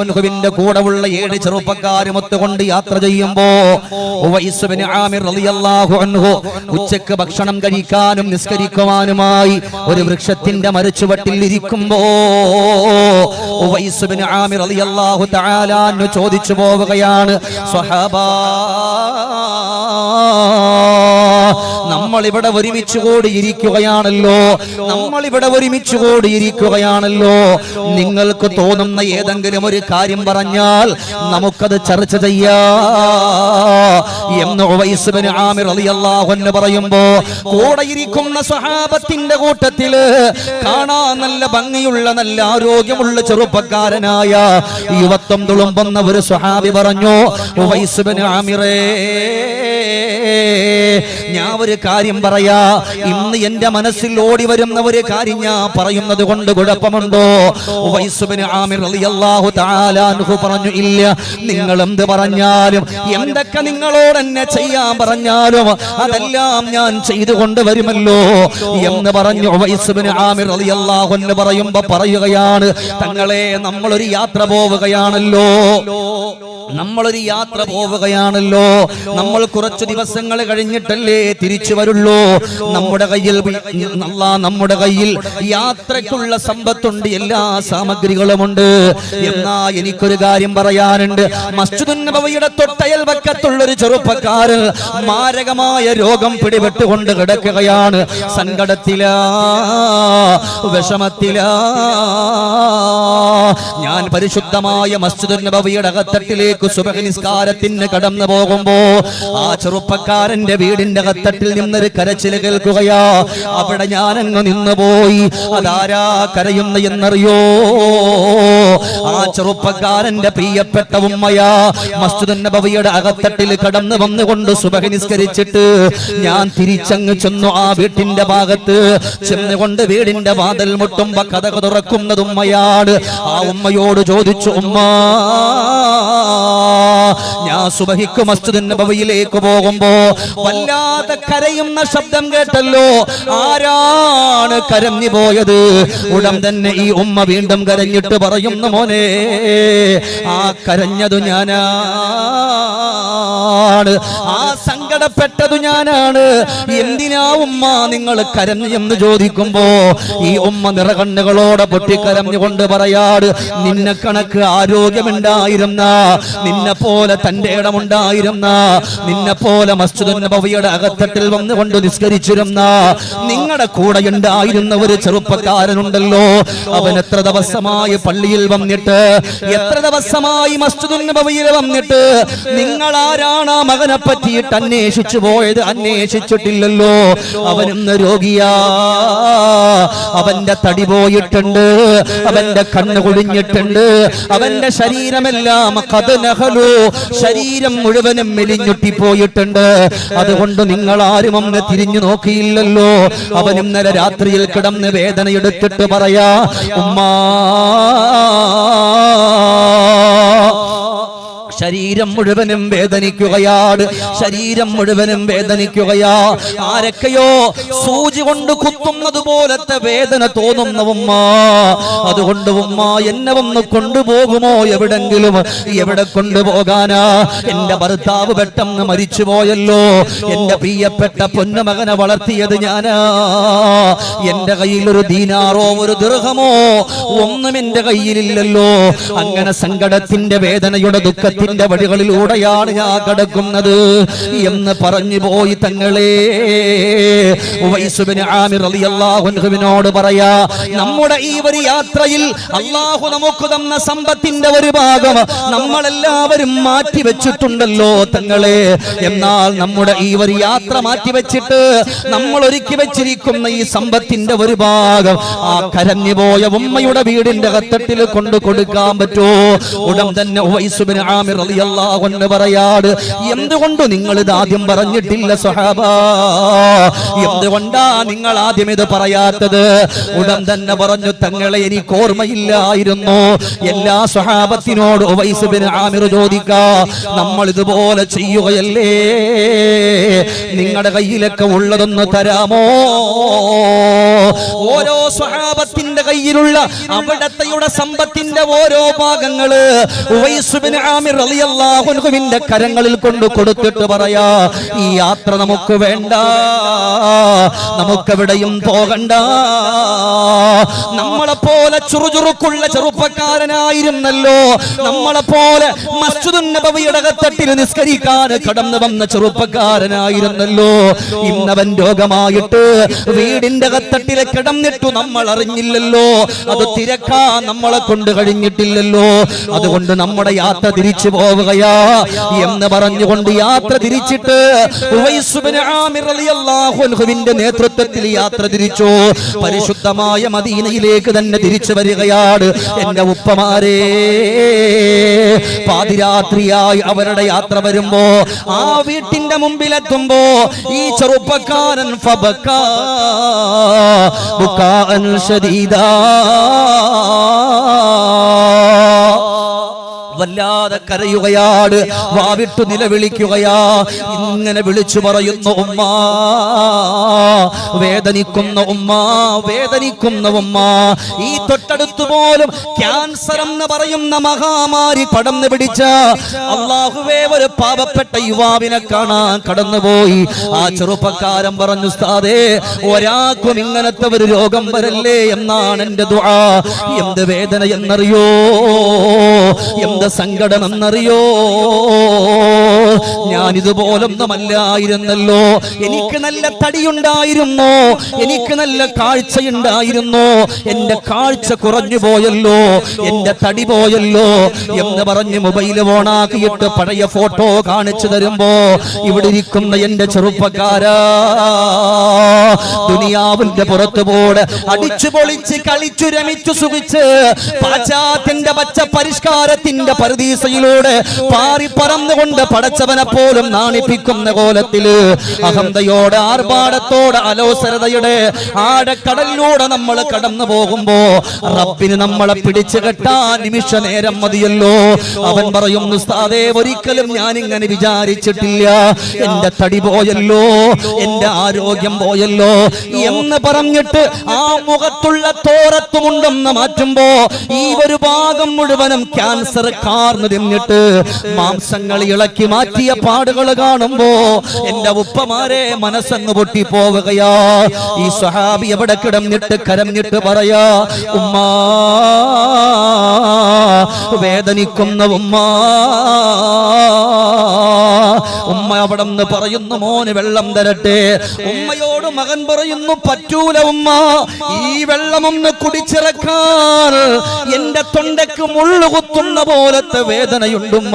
അൻഹുവിന്റെ കൂടെയുള്ള ഏഴ് ചെറുപ്പക്കാരും ഒത്തുകൊണ്ട് യാത്ര ചെയ്യുമ്പോ ഉച്ചയ്ക്ക് ഭക്ഷണം കഴിക്കാനും നിസ്കരിക്കുവാനുമായി ഒരു വൃക്ഷത്തിന്റെ മരച്ചുവട്ടിൽ ഇരിക്കുമ്പോ ആമിർ അൻഹു ചോദിച്ചു പോവുകയാണ് സ്വഹാബാ നമ്മൾ ഇവിടെ ഒരുമിച്ച് കൂടിയിരിക്കുകയാണല്ലോ. നമ്മൾ ഇവിടെ ഒരുമിച്ച് കൂടിയിരിക്കുകയാണല്ലോ. നിങ്ങൾക്ക് തോന്നുന്ന ഏതെങ്കിലും ഒരു കാര്യം പറഞ്ഞാൽ നമുക്കത് ചർച്ച ചെയ്യാം. എന്ന് ആമിർ പറയുമ്പോ കൂടെയിരിക്കുന്ന സഹാബത്തിന്റെ കൂട്ടത്തിൽ കാണാൻ നല്ല ഭംഗിയുള്ള നല്ല ആരോഗ്യമുള്ള ചെറുപ്പക്കാരനായ യുവത്വം തുളുമ്പുന്ന ഒരു സ്വഹാബി പറഞ്ഞു ഉവൈസ് ബിൻ ആമിറേ ഞാൻ ഒരു കാര്യം പറയാ. ഇന്ന് എന്റെ മനസ്സിൽ ഓടി വരുന്ന ഒരു കാര്യം ഞാൻ പറയുന്നത് കൊണ്ട് കുഴപ്പമുണ്ടോ? ആമിർ റളിയല്ലാഹു തആല അൻഹു പറഞ്ഞു ഇല്ല. നിങ്ങൾ എന്ത് പറഞ്ഞാലും എന്തൊക്കെ നിങ്ങളോട് എന്നെ ചെയ്യാൻ പറഞ്ഞാലും അതെല്ലാം ഞാൻ ചെയ്തു കൊണ്ടുവരുമല്ലോ എന്ന് പറഞ്ഞു ആമിർ റളിയല്ലാഹു അൻഹു പറയുമ്പോ പറയുകയാണ് തങ്ങളെ നമ്മളൊരു യാത്ര പോവുകയാണല്ലോ. നമ്മളൊരു യാത്ര പോവുകയാണല്ലോ. നമ്മൾ കുറച്ചു ദിവസങ്ങൾ കഴിഞ്ഞിട്ടല്ലേ തിരിച്ചു വരുള്ളൂ? നമ്മുടെ കയ്യിൽ അല്ലാ നമ്മുടെ കയ്യിൽ യാത്രക്കുള്ള സമ്പത്തുണ്ട് എല്ലാ സാമഗ്രികളുമുണ്ട്. എന്നാ എനിക്കൊരു കാര്യം പറയാനുണ്ട്. മസ്ജിദുൻ നബവിയുടെ തൊട്ടയൽ വക്കത്തുള്ള ഒരു ചെറുപ്പക്കാരൻ മാരകമായ രോഗം പിടിപെട്ടുകൊണ്ട് കിടക്കുകയാണ്. സങ്കടത്തിലാ വിഷമത്തിലാ. ഞാൻ പരിശുദ്ധമായ മസ്ജിദ് നബവിയുടെ അകത്തട്ടിലേക്ക് സുബഹ നിസ്കാരത്തിന് കടന്നു പോകുമ്പോ ആ ചെറുപ്പക്കാരന്റെ വീടിന്റെ അകത്തട്ടിൽ നിന്നൊരു കരച്ചിൽ കേൾക്കുകയാ. അവിടെ ഞാൻ അങ്ങ് നിന്നുപോയി. അതാരാ കരയുന്ന എന്നറിയോ? ആ ചെറുപ്പക്കാരന്റെ പ്രിയപ്പെട്ട ഉമ്മയാ മസ്ജിദ് നബവിയുടെ അകത്തട്ടിൽ കടന്നു വന്നുകൊണ്ട് സുബഹ നിസ്കരിച്ചിട്ട് ഞാൻ തിരിച്ചങ്ങ് ചെന്നു ആ വീട്ടിന്റെ ഭാഗത്ത്. ചെന്നുകൊണ്ട് വീടിന്റെ വാതിൽ മുട്ടുമ്പോ കഥ തുറക്കുന്നത് ഉമ്മയാണ്. ആ ഉമ്മയോട് ചോദിച്ചു ഉമ്മ ഞാൻ സുബഹിക്ക് മസ്ജിദ് നബവിയിലേക്ക് പോകുമ്പോ വല്ലാത്ത കരയുന്ന ശബ്ദം കേട്ടല്ലോ. ആരാണ് കരഞ്ഞു പോയത്? ഉടൻ തന്നെ ഈ ഉമ്മ വീണ്ടും കരഞ്ഞിട്ട് പറയുന്നു മോനെ ആ കരഞ്ഞതു ഞാനാണ്. ആ സങ്കടപ്പെട്ടതു ഞാനാണ്. എന്തിനാ ഉമ്മ നിങ്ങൾ കരഞ്ഞു എന്ന് ചോദിക്കുമ്പോ ഈ ഉമ്മ നിറകണ്ണുകളോടെ പൊട്ടിക്കരഞ്ഞുകൊണ്ട് പറയാട് നിന്നെ കണക്ക് ആരോഗ്യമുണ്ടായിരുന്ന നിന്നെ പോലെ തന്റെ ഇടമുണ്ടായിരുന്ന നിന്നെ പോലെ മസ്ജിദുൻ നബവിയുടെ അകത്തട്ടിൽ വന്നുകൊണ്ട് നിസ്കരിച്ചിരുന്ന നിങ്ങളുടെ കൂടെ ഉണ്ടായിരുന്ന ഒരു ചെറുപ്പക്കാരനുണ്ടല്ലോ. അവൻ എത്ര ദിവസമായി പള്ളിയിൽ വന്നിട്ട് എത്ര ദിവസമായി മസ്ജിദുൻ നബവിയിൽ വന്നിട്ട് നിങ്ങൾ ആരാണ് ആ മകനെ പറ്റിയിട്ട് അന്വേഷിച്ചു പോയത് അന്വേഷിച്ചിട്ടില്ലല്ലോ. അവനിന്ന് രോഗിയാ. അവന്റെ തടി പോയിട്ടുണ്ട്. അവന്റെ കണ്ണ് കുടിഞ്ഞിട്ടുണ്ട് അവന്റെ ശരീരമെല്ലാം കഥനഹലു. ശരീരം മുഴുവനും മെലിഞ്ഞുട്ടി പോയിട്ടുണ്ട് അതുകൊണ്ട് നിങ്ങൾ ആരും അന്ന് തിരിഞ്ഞു നോക്കിയില്ലല്ലോ. അവൻ ഇന്നലെ രാത്രിയിൽ കിടന്ന് വേദന എടുത്തിട്ട് പറയാ ഉമ്മാ ശരീരം മുഴുവനും വേദനിക്കുകയാണ്. ശരീരം മുഴുവനും വേദനിക്കുകയാ. ആരൊക്കെയോ സൂചി കൊണ്ട് കുത്തുന്നത് പോലത്തെ വേദന തോന്നുന്ന ഉമ്മ. അതുകൊണ്ട് ഉമ്മ എന്നെ ഒന്ന് കൊണ്ടുപോകുമോ എവിടെങ്കിലും? എവിടെ കൊണ്ടുപോകാനാ? എന്റെ ഭർത്താവ് പെട്ടെന്ന് മരിച്ചുപോയല്ലോ. എന്റെ പ്രിയപ്പെട്ട പൊന്നുമകനെ വളർത്തിയത് ഞാനാ. എന്റെ കയ്യിൽ ഒരു ദീനാറോ ഒരു ദീർഘമോ ഒന്നും എന്റെ കയ്യിലില്ലല്ലോ. അങ്ങനെ സങ്കടത്തിന്റെ വേദനയുടെ ദുഃഖത്തിന്റെ വഴികളിലൂടെയാണ് ഞാൻ കടക്കുന്നത് എന്ന് പറഞ്ഞു പോയി തങ്ങളെ. ോട് പറയാ നമ്മുടെ ഈ ഒരു യാത്രയിൽ അള്ളാഹു നമുക്ക് തന്ന സമ്പത്തിന്റെ ഒരു ഭാഗം നമ്മളെല്ലാവരും മാറ്റി വെച്ചിട്ടുണ്ടല്ലോ തങ്ങളെ. എന്നാൽ നമ്മുടെ ഈ ഒരു യാത്ര മാറ്റി വെച്ചിട്ട് നമ്മൾ ഒരുക്കി വെച്ചിരിക്കുന്ന ഈ സമ്പത്തിന്റെ ഒരു ഭാഗം ആ കരഞ്ഞു പോയ ഉമ്മയുടെ വീടിന്റെ കത്തട്ടിൽ കൊണ്ടു കൊടുക്കാൻ പറ്റുമോ ഉടൻ തന്നെ പറയാട് എന്തുകൊണ്ട് നിങ്ങൾ ഇത് ആദ്യം പറഞ്ഞിട്ടില്ല സ്വഹാബ? എന്തുകൊണ്ടാ നിങ്ങൾ ആദ്യം ഇത് പറയാത്തത്? ഉടൻ തന്നെ പറഞ്ഞു തങ്ങളെ എനിക്ക് ഓർമ്മയില്ലായിരുന്നു. എല്ലാ സ്വഹാബത്തിനോട് ആമിർ ചോദിക്ക നമ്മൾ ഇതുപോലെ ചെയ്യുകയല്ലേ? നിങ്ങളുടെ കയ്യിലൊക്കെ ഉള്ളതൊന്ന് തരാമോ? ഓരോ സ്വഹാബത്തിന്റെ കയ്യിലുള്ള അവിടത്തെയുടെ സമ്പത്തിന്റെ ഓരോ ഭാഗങ്ങൾ ആമിർ റളിയല്ലാഹു അൻഹുവിന്റെ കരങ്ങളിൽ കൊണ്ട് കൊടുത്തിട്ട് പറയാ ഈ യാത്ര നമുക്ക് വേണ്ട. നമുക്കെവിടെയും പോകണ്ട. നമ്മളെ പോലെ ചുറുചുറുക്കുള്ള ചെറുപ്പക്കാരനായിരുന്നല്ലോ. നമ്മളെ പോലെ മസ്ജിദുൻ നബവിയുടെ നിസ്കരിക്കാൻ കടന്നു വന്ന ചെറുപ്പക്കാരനായിരുന്നല്ലോ. ഇന്നവൻ രോഗമായിട്ട് വീടിന്റെ അകത്തട്ടിലെ കിടന്നിട്ടു നമ്മൾ അറിഞ്ഞില്ലല്ലോ. അത് തിരക്കാ നമ്മളെ കൊണ്ട് കഴിഞ്ഞിട്ടില്ലല്ലോ. അതുകൊണ്ട് നമ്മുടെ യാത്ര തിരിച്ചു പോവുകയാ എന്ന് പറഞ്ഞുകൊണ്ട് യാത്ര തിരിച്ചിട്ട് നേതൃത്വത്തിൽ യാത്ര തിരിച്ചു. പരിശുദ്ധമായ മദീനയിലേക്ക് തന്നെ തിരിച്ചു വരികയാണ് എന്റെ ഉപ്പമാരെ. പാതിരാത്രിയായി അവരുടെ യാത്ര വരുമ്പോ ആ വീട്ടിന്റെ മുമ്പിലെത്തുമ്പോ ഈ ചെറുപ്പക്കാരൻ ഫബക്കാ വല്ലാതെ കരയുകയാണ് വാവിട്ടു നിലവിളിക്കുകയാ. ഇങ്ങനെ വിളിച്ചു പറയുന്ന ഉമ്മ വേദനിക്കുന്ന ഉമ്മ വേദനിക്കുന്ന ഉമ്മ. ഈ തൊട്ടടുത്ത് പോലും ക്യാൻസർ എന്ന് പറയുന്ന മഹാമാരി പടന്നു പിടിച്ച അള്ളാഹുവേ ഒരു പാപപ്പെട്ട യുവാവിനെ കാണാൻ കടന്നുപോയി. ആ ചെറുപ്പക്കാരൻ പറഞ്ഞു സ്ഥാതേ ഒരാൾക്കും ഇങ്ങനത്തെ ഒരു രോഗം വരല്ലേ? എന്നാണ് എന്റെ ദുആ. എന്ത് വേദന എന്നറിയോ? എന്ത് സങ്കടം എന്നറിയോ ഞാൻ ഇതുപോലൊന്നുമല്ലായിരുന്നല്ലോ എനിക്ക് നല്ല തടിയുണ്ടായിരുന്നു? എനിക്ക് നല്ല കാഴ്ചയുണ്ടായിരുന്നു? എന്റെ കാഴ്ച കുറഞ്ഞു പോയല്ലോ. എന്റെ തടി പോയല്ലോ എന്ന് പറഞ്ഞ് മൊബൈൽ ഓണാക്കിയിട്ട് പഴയ ഫോട്ടോ കാണിച്ചു തരുമ്പോ ഇവിടെ ഇരിക്കുന്ന എന്റെ ചെറുപ്പക്കാരാ ദുനിയാവിന്റെ പുറത്തുപോട് അടിച്ചു പൊളിച്ച് കളിച്ചു രമിച്ചു സുഖിച്ച് പാശ്ചാത്യന്റെ പച്ച പരിഷ്കാരത്തിന്റെ പരദീസയിലൂടെ പാറി പറന്നുകൊണ്ട് പടച്ചവനെ പോലും നാണിപ്പിക്കുന്ന കോലത്തിൽ അഹന്തയോടെ ആർഭാടത്തോടെ അലോസരതയുടെ ആടക്കടലിലൂടെ നമ്മൾ കടന്നു പോകുമ്പോ റബ്ബിന് നമ്മളെ പിടിച്ചു കെട്ടാ നിമിഷ നേരം മതിയല്ലോ. അവൻ പറയും ഉസ്താദേ ഒരിക്കലും ഞാൻ ഇങ്ങനെ വിചാരിച്ചിട്ടില്ല. എന്റെ തടി പോയല്ലോ എന്റെ ആരോഗ്യം പോയല്ലോ. എന്ന് പറഞ്ഞിട്ട് ആ മുഖത്തുള്ള തോരത്തുമുണ്ടെന്ന് മാറ്റുമ്പോ ഈ ഒരു ഭാഗം മുഴുവനും ക്യാൻസർ കാർന്നു തിന്നിട്ട് മാംസങ്ങൾ ഇളക്കി മാറ്റിയ പാടുകൾ കാണുമ്പോ എന്റെ ഉപ്പമാരെ മനസ്സങ്ങ് പൊട്ടി പോവുകയാ ഈ സ്വഹാബി എവിടെ കിടന്നിട്ട് കരഞ്ഞിട്ട് പറയാ ഉമ്മ. വേദനിക്കുന്ന ഉമ്മ. ഉമ്മ പറയുന്നു മോന് വെള്ളം തരട്ടെ. ഉമ്മയോട് മകൻ പറയുന്നു പറ്റൂല ഉമ്മ ഈ വെള്ളമൊന്ന് കുടിച്ചിറക്കാൻ എന്റെ തൊണ്ടയ്ക്ക് മുള്ളുകുത്തുന്ന പോലത്തെ വേദനയുണ്ടുമ്മ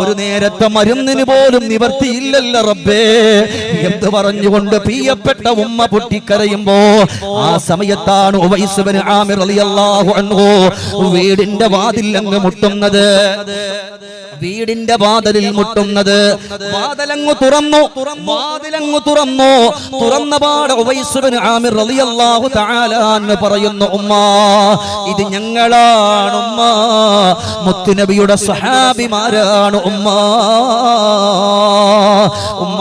ഒരു നേരത്തെ മരുന്നിന് പോലും നിവർത്തിയില്ലല്ല റബ്ബേ. എന്ത് പറഞ്ഞുകൊണ്ട് പ്രിയപ്പെട്ട ഉമ്മ പൊട്ടിക്കരയുമ്പോ ആ സമയത്താണ് ആമിർ വീടിന്റെ വാതിൽ അങ്ങ് മുട്ടുന്നത്. വീടിന്റെ വാതിലിൽ മുട്ടുന്നത്. വാതിലങ്ങ് തുറന്നു. വാതിലങ്ങ് തുറന്നു. തുറന്ന. പാട് ആമിർ റളിയല്ലാഹു തആല എന്ന് പറയുന്നു ഉമ്മ ഇത് ഞങ്ങളാണ് ഉമ്മ. മുത്തുനബിയുടെ സഹാബിമാരാണ് ഉമ്മ. ഉമ്മ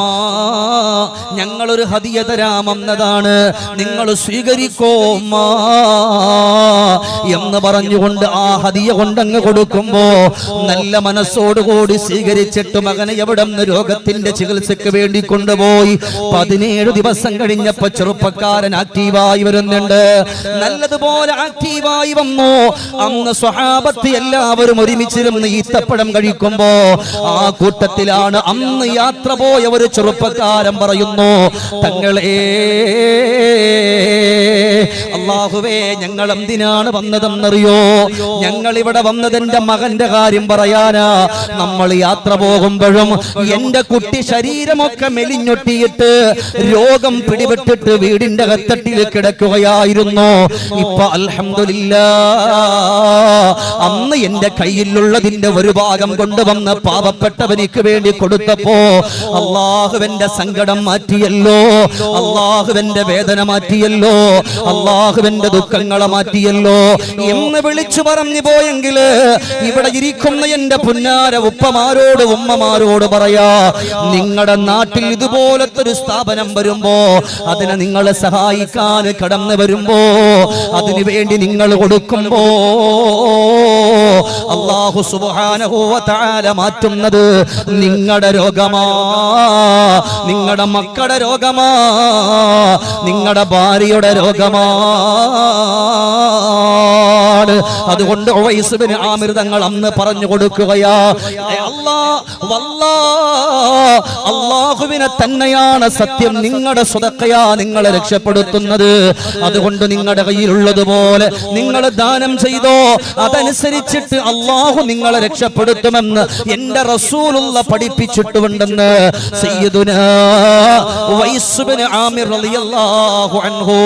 ഞങ്ങളൊരു ഹദിയ തരാമെന്നതാണ് നിങ്ങൾ സ്വീകരിക്കോ ഉമ്മ? എന്ന് പറഞ്ഞുകൊണ്ട് ആ ഹതിയ കൊണ്ടങ്ങ് കൊടുക്കുമ്പോ നല്ല മനസ്സോടുകൂടി സ്വീകരിച്ചിട്ട് മകനെ എവിടെ നിന്ന് രോഗത്തിന്റെ ചികിത്സയ്ക്ക് വേണ്ടി കൊണ്ടുപോയി. പതിനേഴ് ദിവസം കഴിഞ്ഞപ്പോ ചെറുപ്പക്കാരൻ ആക്റ്റീവായി വരുന്നുണ്ട്. നല്ലതുപോലെ ആക്റ്റീവായി വന്നു. അന്ന് സ്വഹാബത്ത് എല്ലാവരും ഒരുമിച്ചിരുന്ന് ഈത്തപ്പഴം കഴിക്കുമ്പോ ആ കൂട്ടത്തിലാണ് അന്ന് യാത്ര പോയ ഒരു ചെറുപ്പക്കാരൻ പറയുന്നു തങ്ങളെ അള്ളാഹുവേ ഞങ്ങൾ എന്തിനാണ് വന്നതെന്നറിയോ? ഞങ്ങൾ ഇവിടെ വന്നത് എന്റെ മകന്റെ കാര്യം പറയാനാ. നമ്മൾ യാത്ര പോകുമ്പോഴും എന്റെ കുട്ടി ശരീരമൊക്കെ മെലിഞ്ഞൊട്ടിയിട്ട് രോഗം പിടിപെട്ടിട്ട് വീടിന്റെ കത്തട്ടിൽ കിടക്കുകയായിരുന്നു. ഇപ്പൊ അൽഹംദുലില്ല അന്ന് എന്റെ കയ്യിലുള്ളതിന്റെ ഒരു ഭാഗം കൊണ്ടുവന്ന് പാവപ്പെട്ടവനിക്ക് വേണ്ടി കൊടുത്തപ്പോ അള്ളാഹുവന്റെ സങ്കടം മാറ്റിയല്ലോ. അള്ളാഹുവന്റെ വേദന മാറ്റിയല്ലോ. അള്ളാഹുവിന്റെ ദുഃഖങ്ങളെ മാറ്റിയല്ലോ. എന്ന് വിളിച്ചു പറഞ്ഞു പോയെങ്കിൽ ഇവിടെ ഇരിക്കുന്ന എന്റെ പുന്നാര ഉപ്പമാരോട് ഉമ്മമാരോട് പറയാ നിങ്ങളുടെ നാട്ടിൽ ഇതുപോലത്തെ ഒരു സ്ഥാപനം വരുമ്പോ അതിനെ നിങ്ങളെ സഹായിക്കാൻ കടന്നു വരുമ്പോ അതിനു വേണ്ടി നിങ്ങൾ കൊടുക്കുമ്പോ അള്ളാഹു സുബ്ഹാനഹു വ മാറ്റുന്നത് നിങ്ങളുടെ രോഗമാ നിങ്ങളുടെ മക്കളുടെ രോഗമാ നിങ്ങളുടെ ഭാര്യയുടെ രോഗമാണ് അതുകൊണ്ട് ഉവൈസ് അതുകൊണ്ട് ആമിർ തങ്ങൾ അന്ന് പറഞ്ഞു കൊടുക്കുകയാ. അള്ളാഹുവിനെ തന്നെയാണ് സത്യം നിങ്ങളുടെ സ്വതക്കയാ നിങ്ങളെ രക്ഷപ്പെടുത്തുന്നത്. അതുകൊണ്ട് നിങ്ങളുടെ കയ്യിലുള്ളതുപോലെ നിങ്ങൾ ദാനം ചെയ്തോ അതനുസരിച്ചിട്ട് അള്ളാഹു നിങ്ങളെ രക്ഷപ്പെടുത്തുമെന്ന് എന്റെ റസൂലുള്ള പഠിപ്പിച്ചിട്ടുണ്ടെന്ന് സയ്യിദുന ആമിർ റളിയല്ലാഹു അൻഹു.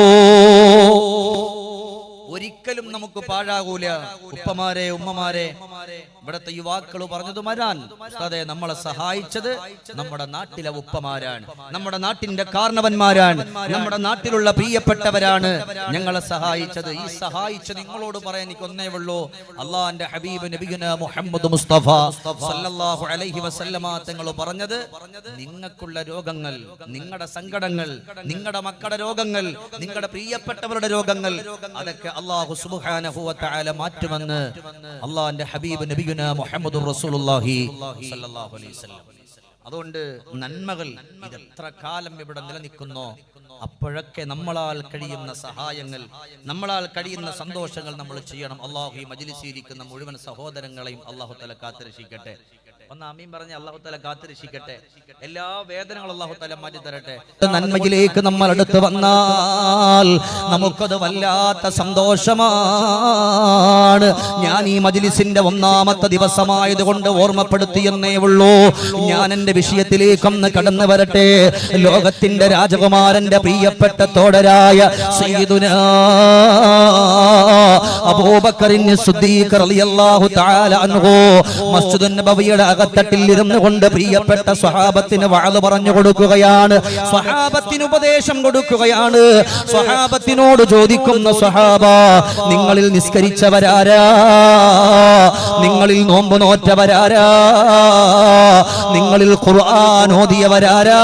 ഒരിക്കലും നമുക്ക് പാഴാകൂല. ഉപ്പമാരെ ഉമ്മമാരെ. ഇവിടത്തെ യുവാക്കൾ പറഞ്ഞത് മരാൻ അതെ നമ്മളെ സഹായിച്ചത് നമ്മുടെ നാട്ടിലെ ഉപ്പമാരാണ്. നമ്മുടെ നാട്ടിന്റെ കാരണവന്മാരാണ് നമ്മുടെ നാട്ടിലുള്ള പ്രിയപ്പെട്ടവരാണ്. ഞങ്ങളെ സഹായിച്ചത്. ഈ സഹായിച്ച നിങ്ങളോട് പറയാൻ എനിക്ക് ഒന്നേ ഉള്ളൂ. അള്ളാന്റെ ഹബീബ് നബിഗുന മുഹമ്മദ് മുസ്തഫ സല്ലല്ലാഹു അലൈഹി വസല്ലമ തങ്ങൾ പറഞ്ഞത് നിങ്ങൾക്കുള്ള രോഗങ്ങൾ നിങ്ങളുടെ സങ്കടങ്ങൾ നിങ്ങളുടെ മക്കളുടെ രോഗങ്ങൾ നിങ്ങളുടെ പ്രിയപ്പെട്ടവരുടെ രോഗങ്ങൾ അതൊക്കെ അള്ളാഹു സുബ്ഹാനഹു വ മാറ്റുമെന്ന് അള്ളാന്റെ ഹബീബ് മുഹമ്മദ് റസൂലുള്ളാഹി അലൈഹി വസല്ലം. അതുകൊണ്ട് നന്മകൾ എത്ര കാലം ഇവിടെ നിലനിൽക്കുന്നു അപ്പോഴൊക്കെ നമ്മളാൽ കഴിയുന്ന സഹായങ്ങൾ നമ്മളാൽ കഴിയുന്ന സന്തോഷങ്ങൾ നമ്മൾ ചെയ്യണം. അള്ളാഹു ഈ മജിലിസിയിരിക്കുന്ന മുഴുവൻ സഹോദരങ്ങളെയും അള്ളാഹു തല കാത്തിരക്ഷിക്കട്ടെ. ഒന്ന് അമീൻ പറഞ്ഞ് അള്ളാഹു തല കാത്തിരക്ഷിക്കട്ടെ. എല്ലാ വേദനകളും അള്ളാഹു തല മാറ്റി തരട്ടെ. നന്മയിലേക്ക് നമ്മൾ അടുത്ത് വന്നാൽ നമുക്കത് വല്ലാത്ത സന്തോഷമാണ്. ഞാൻ ഈ മജിലിസിന്റെ ഒന്നാമത്തെ ദിവസമായത് കൊണ്ട് ഓർമ്മപ്പെടുത്തിയെന്നേ ഉള്ളൂ. ഞാൻ എന്റെ വിഷയത്തിലേക്കൊന്ന് കടന്നു വരട്ടെ. ലോകത്തിന്റെ രാജകുമാരന്റെ പ്രിയപ്പെട്ട തോടരായ സയ്യിദുനാ സുദ്ദീഖ് റളിയല്ലാഹു തആല അൻഹു മസ്ജിദുൻ നബവിയുടെ അകത്തട്ടിൽ ഇരുന്നു കൊണ്ട് പ്രിയപ്പെട്ട സ്വഹാബത്തിന് വാൾ പറഞ്ഞു കൊടുക്കുകയാണ്. സ്വഹാബത്തിന് ഉപദേശം കൊടുക്കുകയാണ്. സ്വഹാബത്തിനോട് ചോദിക്കുന്ന സ്വഹാബ നിങ്ങളിൽ നിസ്കരിച്ചവരാരാ? നിങ്ങളിൽ നോമ്പ് നോറ്റവരാരാ? നിങ്ങളിൽ ഖുർആൻ ഓതിയവരാരാ?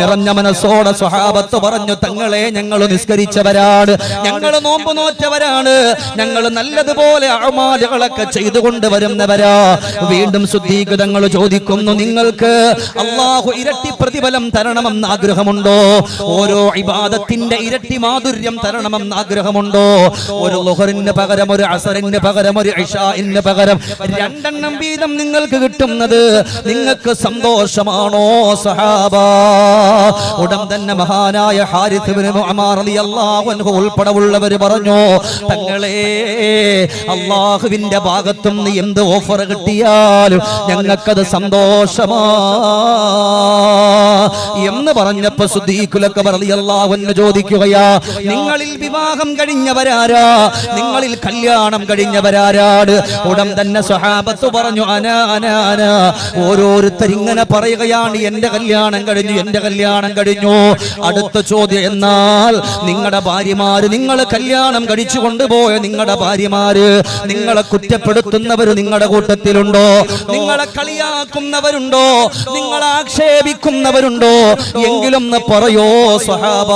നിറഞ്ഞ മനസ്സോടെ സ്വഹാബത്ത് പറഞ്ഞു തങ്ങളെ ഞങ്ങൾ നിസ്കരിച്ചവരാണ്. ഞങ്ങൾ നോമ്പ് നോറ്റവരാണ്. ഞങ്ങൾ നല്ലതുപോലെ അമാലുകളൊക്കെ ചെയ്തുകൊണ്ട് വരുന്നവരാ. വീണ്ടും ശുദ്ധീകൃതങ്ങൾ ചോദിക്കുന്നു നിങ്ങൾക്ക്. അള്ളാഹു ഇരട്ടി പ്രതിഫലം തരണമെന്ന് ആഗ്രഹമുണ്ടോ? ഓരോ ഇബാദത്തിന്റെ ഇരട്ടി മാധുര്യം തരണമെന്ന് ആഗ്രഹമുണ്ടോ? ഒരു ലുഹറിന് പകരം ഒരു അസറിന് പകരം ഒരു ഇഷാഇന് പകരം രണ്ടെണ്ണം വീതം നിങ്ങൾക്ക് കിട്ടുന്നത് നിങ്ങൾക്ക് സന്തോഷമാണോ സഹാബ ഉടൻ തന്നെ മഹാനായ ഹാരിത്ത് പറഞ്ഞു തങ്ങളെ അള്ളാഹുവിന്റെ ഭാഗത്തും നീ എന്ത് ഓഫർ കിട്ടിയാലും ഞങ്ങൾക്കത് സന്തോഷമാ. എന്ന് പറഞ്ഞപ്പോ സുദ്ദീഖുലൊക്കെ അൻഹു ചോദിക്കുകയാ നിങ്ങളിൽ വിവാഹം കഴിഞ്ഞവരാരാ? നിങ്ങളിൽ കല്യാണം കഴിഞ്ഞവരാരാട് ഉടൻ തന്നെ സ്വഹാബത്ത് പറഞ്ഞു അന ഓരോരുത്തരിങ്ങനെ അന. ഓരോരുത്തർ ഇങ്ങനെ പറയുകയാണ് എന്റെ കല്യാണം കഴിഞ്ഞു എന്റെ കല്യാണം കഴിഞ്ഞു. അടുത്ത ചോദ്യം എന്നാൽ നിങ്ങളുടെ ഭാര്യമാര് നിങ്ങൾ കല്യാണം കഴിച്ചു കൊണ്ടുപോയ നിങ്ങളുടെ ഭാര്യമാര് നിങ്ങളെ കുറ്റപ്പെടുത്തുന്നവർ നിങ്ങളുടെ കൂട്ടത്തിലുണ്ടോ? നിങ്ങളെ കളിയാക്കുന്നവരുണ്ടോ? നിങ്ങളെ ആക്ഷേപിക്കുന്നവരുണ്ടോ? എങ്കിലും പറയോ സ്വഹാബ?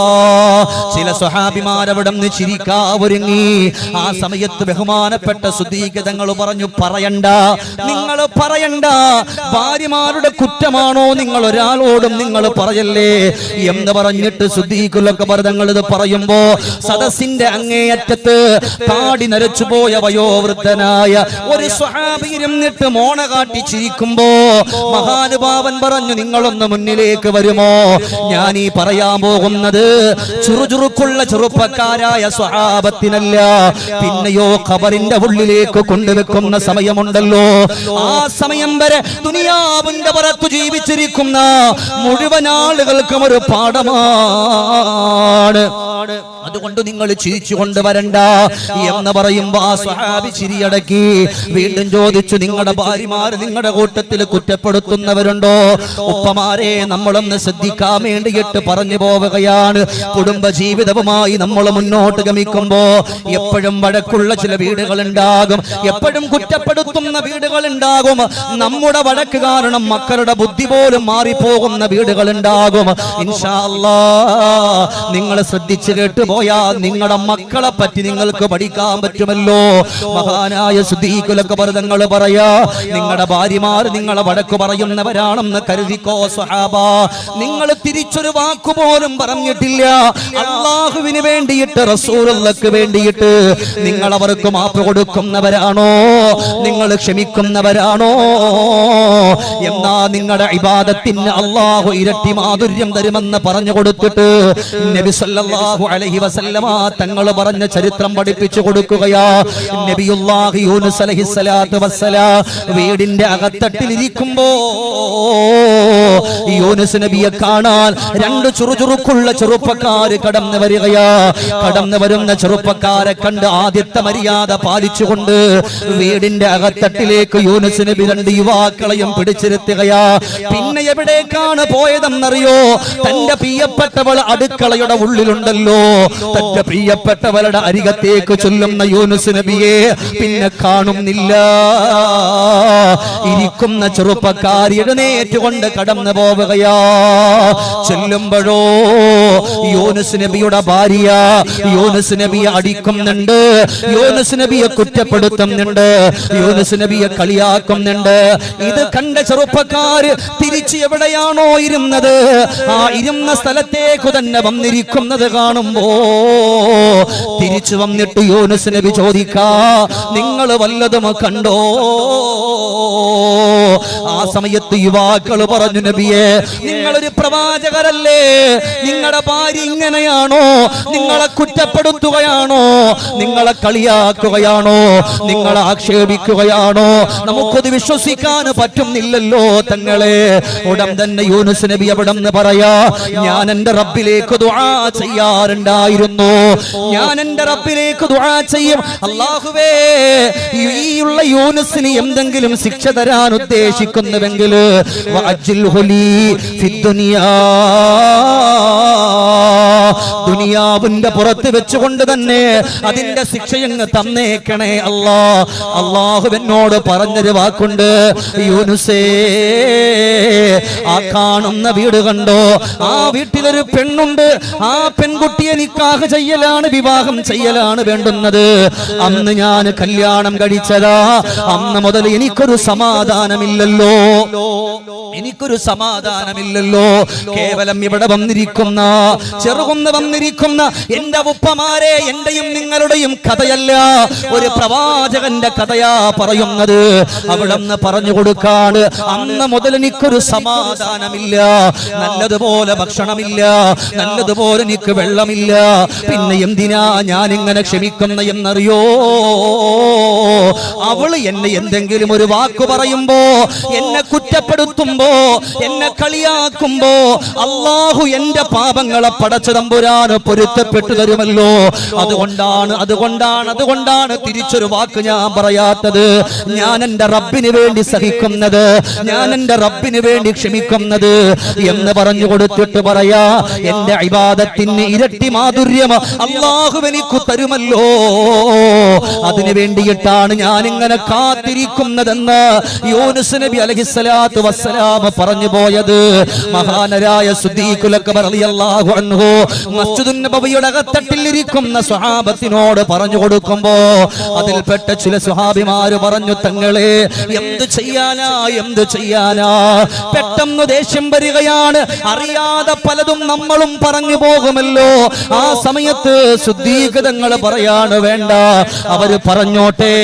ചില സ്വഹാബിമാരവിടെ നിന്ന് ചിരിക്കാ ഒരുങ്ങി. ആ സമയത്ത് ബഹുമാനപ്പെട്ട സുദീകതങ്ങൾ പറഞ്ഞു പറയണ്ട. നിങ്ങൾ പറയണ്ട. ഭാര്യമാരുടെ കുറ്റമാണോ നിങ്ങൾ ഒരാളോടും നിങ്ങൾ പറയല്ലേ എന്ന് പറഞ്ഞിട്ട് ശുദ്ധീകുലൊക്കെ പറഞ്ഞങ്ങൾ ഇത് പറയുമ്പോ സദസ്സിന്റെ അങ്ങേയറ്റത്ത് താടി നരച്ചു പോയ വയോവൃദ്ധനായ ഒരു സ്വഹാബിരുന്നിട്ട് മോണ കാട്ടി ചിരിക്കുമ്പോ മഹാനുഭാവൻ പറഞ്ഞു നിങ്ങളൊന്ന് മുന്നിലേക്ക് വരുമോ? ഞാൻ ഈ പറയാൻ പോകുന്നത് ചുറുചുറുക്കുള്ള ചെറുപ്പക്കാരായ സ്വഹാബത്തിനല്ല. പിന്നെയോ ഖബറിന്റെ ഉള്ളിലേക്ക് കൊണ്ടുവെക്കുന്ന സമയമുണ്ടല്ലോ. ആ സമയം വരെ ദുനിയാവിന്റെ പുറത്തു ജീവിച്ചിരിക്കുന്ന മുഴുവൻ ആളുകൾക്കും ഒരു പാഠമാണ്. അതുകൊണ്ട് നിങ്ങൾ ചിരിച്ചു കൊണ്ടുവരണ്ട എന്ന് പറയുമ്പോ ആ സ്വഹാബി ചിരിയടക്കി. വീണ്ടും ചോദിച്ചു നിങ്ങളുടെ ഭാര്യമാര് നിങ്ങളുടെ കൂട്ടത്തിൽ കുറ്റപ്പെടുത്തുന്നവരുണ്ടോ? ഉപ്പമാരെ നമ്മളൊന്ന് ശ്രദ്ധിക്കാൻ വേണ്ടിയിട്ട് പറഞ്ഞു പോവുകയാണ്. കുടുംബ ജീവിതവുമായി നമ്മൾ മുന്നോട്ട് ഗമിക്കുമ്പോ എപ്പോഴും വഴക്കുള്ള ചില വീടുകൾ ഉണ്ടാകും എപ്പോഴും കുറ്റപ്പെടുത്തുന്ന വീടുകൾ ഉണ്ടാകും നമ്മുടെ വഴക്ക് കാരണം മക്കളുടെ ബുദ്ധി പോലും മാറിപ്പോകുന്ന വീടുകൾ ഉണ്ടാകും നിങ്ങൾ ശ്രദ്ധിച്ചു കേട്ടു പോയാൽ നിങ്ങളുടെ മക്കളെ പറ്റി നിങ്ങൾക്ക് പഠിക്കാൻ പറ്റുമല്ലോ. മഹാനായ സുദീകുലൊക്കെ പർവതങ്ങൾ പറയാ നിങ്ങളുടെ ഭാര്യമാർ നിങ്ങളെ വഴക്ക് പറയുന്നവരാണെന്ന് കരുതിക്കോ സ്വഹാബ. നിങ്ങൾ തിരിച്ചൊരു വാക്കുപോലും പറഞ്ഞിട്ടില്ല. അള്ളാഹുവിന് വേണ്ടിയിട്ട് റസൂറുകൾക്ക് വേണ്ടിയിട്ട് നിങ്ങൾ അവർക്ക് മാപ്പ് കൊടുക്കുന്നവരാണോ? നിങ്ങൾ ക്ഷമിക്കുന്നവരാണോ? എന്നാ നിങ്ങളുടെ ഇബാദത്തിന് അള്ളാഹു ഇരട്ടി മാധുര്യം തരുമെന്ന് പറഞ്ഞു കൊടുത്തിട്ട് നബി സല്ലല്ലാഹു അലൈഹി വസല്ലമ തങ്ങൾ പറഞ്ഞ ചരിത്രം പഠിപ്പിച്ചു കൊടുക്കുകയാ. നബിയുല്ലാഹി യൂനുസ് അലൈഹിസ്സലാത്തു വസ്സലാ. വീടിന്റെ അകത്തട്ടിൽ ഇരിക്കുമ്പോ നബിയെ കാണാൻ രണ്ട് ചുറുചുറുക്കുള്ള ചെറുപ്പക്കാര് കടന്നു വരികയാ. കടന്നു വരുന്ന ചെറുപ്പക്കാരെ കണ്ട് ആദ്യത്തെ മര്യാദ പാലിച്ചുകൊണ്ട് വീടിന്റെ അകത്തട്ടിലേക്ക് യൂനുസ് നബി രണ്ട് യുവാക്കളെയും പിടിച്ചിരുത്തുകയാ. പിന്നെ എവിടേക്കാണ് പോയതെന്നറിയോ? തന്റെ പ്രിയപ്പെട്ടവൾ അടുക്കളയുടെ ഉള്ളിലുണ്ടല്ലോ. തന്റെ പ്രിയപ്പെട്ടവരുടെ അരികത്തേക്ക് ചൊല്ലുന്ന യൂനുസ് നബിയെ പിന്നെ കാണുന്നില്ല. ഇരിക്കുന്ന ചെറുപ്പക്കാരിയുടെ നേറ്റുകൊണ്ട് കടന്നു പോവുകയാ. ചൊല്ലുമ്പോഴോ യൂനുസ് നബിയുടെ ഭാര്യ യൂനുസ് നബിയെ അടിക്കുന്നുണ്ട്. യൂനുസ് നബിയെ കുറ്റപ്പെടുത്തുന്നുണ്ട്. യൂനുസ് നബിയെ കളിയാക്കുന്നുണ്ട്. ഇത് കണ്ട ചെറുപ്പക്കാര് തിരിച്ച് എവിടെയാണോ ഇരുന്നത്? ആ ഇരുന്ന സ്ഥലത്തേക്ക് തന്നെ വന്നിരിക്കുന്നത് കാണുമ്പോ തിരിച്ചു വന്നിട്ട് യൂനുസ് നബി ചോദിക്കാ നിങ്ങൾ വല്ലതും കണ്ടോ? ആ സമയത്ത് യുവാക്കൾ പറഞ്ഞു നബിയെ നിങ്ങളൊരു പ്രവാചകരല്ലേ? നിങ്ങളുടെ ഭാര്യ ഇങ്ങനെയാണോ? നിങ്ങളെ കുറ്റപ്പെടുത്തുകയാണോ? നിങ്ങളെ കളിയാക്കുകയാണോ? നിങ്ങളെ ആക്ഷേപിക്കുകയാണോ? നമുക്കത് വിശ്വസിക്കാൻ പറ്റുന്നില്ലല്ലോ തങ്ങളെ. ഉടൻ തന്നെ യൂനുസ് നബി അവിടെ നിന്ന് പറയാ ഞാൻ എന്റെ റബ്ബിലേക്ക് ദുആ ചെയ്യാറുണ്ടായിരുന്നു ഞാൻ എന്റെ റബ്ബിലേക്ക് ദുആ ചെയ്യും. അള്ളാഹുവേ ഈയുള്ള യൂനുസിന് എന്തെങ്കിലും ശിക്ഷ തരാൻ ഉദ്ദേശിക്കുന്നുവെങ്കിൽ വാജിൽ ഹുലി ഫിദ്ദുനിയാ. ദുനിയാവിന്റെ പുറത്ത് വെച്ചുകൊണ്ട് തന്നെ അതിന്റെ ശിക്ഷയങ്ങ് തന്നേക്കണേ അല്ലാ. അള്ളാഹുവിനോട് പറഞ്ഞൊരു വാക്കുണ്ട്. യൂനുസേ ആ കാണുന്ന വീട് കണ്ടോ? ആ വീട്ടിലൊരു പെണ്ണുണ്ട്. ആ പെൺകുട്ടിയെ നിക്കാഹ് ചെയ്യലാണ് വിവാഹം ചെയ്യലാണ് വേണ്ടുന്നത്. അന്ന് ഞാൻ കല്യാണം കഴിച്ചതാ. അന്ന് മുതൽ എനിക്കൊരു സമാധാനമില്ലല്ലോ. എനിക്കൊരു സമാധാനമില്ലല്ലോ. കേവലം ഇവിടെ വന്നിരിക്കുന്ന ചെറുകുന്ന് വന്നിരിക്കുന്ന എന്റെ ഉപ്പമാരെ എന്റെയും നിങ്ങളുടെയും കഥയല്ല. ഒരു പ്രവാചകന്റെ കഥയാ പറയുന്നത്. അവിടെ നിന്ന് പറഞ്ഞു കൊടുക്കാണ് അന്ന് മുതൽ എനിക്കൊരു സമാധാനമില്ല. നല്ലതുപോലെ ഭക്ഷണമില്ല. നല്ലതുപോലെ എനിക്ക് വെള്ളമില്ല. പിന്നെ എന്തിനാ ഞാൻ ഇങ്ങനെ ക്ഷമിക്കുന്ന എന്നറിയോ? അവൾ എന്നെ എന്തെങ്കിലും ഒരു വാക്ക് പറയുമ്പോ എന്നെ കുറ്റപ്പെടുത്തുമ്പോ എന്നെ കളിയാക്കുമ്പോ അള്ളാഹു എന്റെ പാപങ്ങളെ പടച്ചു തമ്പുരാന് പൊരുത്തപ്പെട്ടു തരുമല്ലോ. അതുകൊണ്ടാണ് അതുകൊണ്ടാണ് അതുകൊണ്ടാണ് തിരിച്ചൊരു വാക്ക് ഞാൻ പറയാത്തത്. ഞാൻ എന്റെ റബ്ബിന് വേണ്ടി സഹിക്കുന്നത്. ഞാൻ എന്റെ റബ്ബിന് വേണ്ടി ക്ഷമിക്കുന്നത് എന്ന് പറഞ്ഞു കൊടുത്തിട്ട് പറയാ എന്റെ അഭിവാദത്തിന് ഇരട്ടി മാധുര്യം അള്ളാഹു എനിക്ക് തരുമല്ലോ. അതിനു വേണ്ടിയിട്ടാണ് ഞാൻ ഇങ്ങനെ കാത്തിരിക്കുന്നതെന്ന് യൂനുസ് നബി അലഹിസ്സലാത്തു വസ്സലാം പറഞ്ഞു പോയത്. മഹാനരായ സുദ്ദീഖുലക്ബർ റളിയല്ലാഹു അൻഹു മസ്ജിദുൻ ഇരിക്കുന്ന സ്വഹാബത്തിനോട് പറഞ്ഞു കൊടുക്കുമ്പോ അതിൽപ്പെട്ട ചില സ്വഹാബിമാര് പറഞ്ഞു തങ്ങളെ എന്ത് ചെയ്യാനാ എന്ത് ചെയ്യാനാ? പെട്ടെന്ന് ദേഷ്യം വരികയാണ്. അറിയാതെ പലതും നമ്മളും പറഞ്ഞു പോകുമല്ലോ. ആ സമയത്ത് ശുദ്ധീകൃതങ്ങൾ പറയാണ് വേണ്ട അവർ പറഞ്ഞോട്ടെ.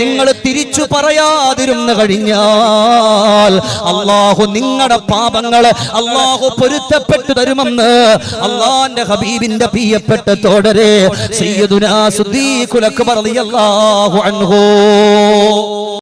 നിങ്ങൾ തിരിച്ചു പറയാതിരുന്നു കഴിഞ്ഞാൽ അള്ളാഹു നിങ്ങളുടെ പാപങ്ങൾ അള്ളാഹു പൊരുത്തപ്പെട്ടു തരുമെന്ന് അള്ളാന്റെ ഹബീബിന്റെ പ്രിയപ്പെട്ട തോടരെ സയ്യിദുനാ സുദ്ദീഖുൽ അക്ബർ റളിയല്ലാഹു അൻഹു.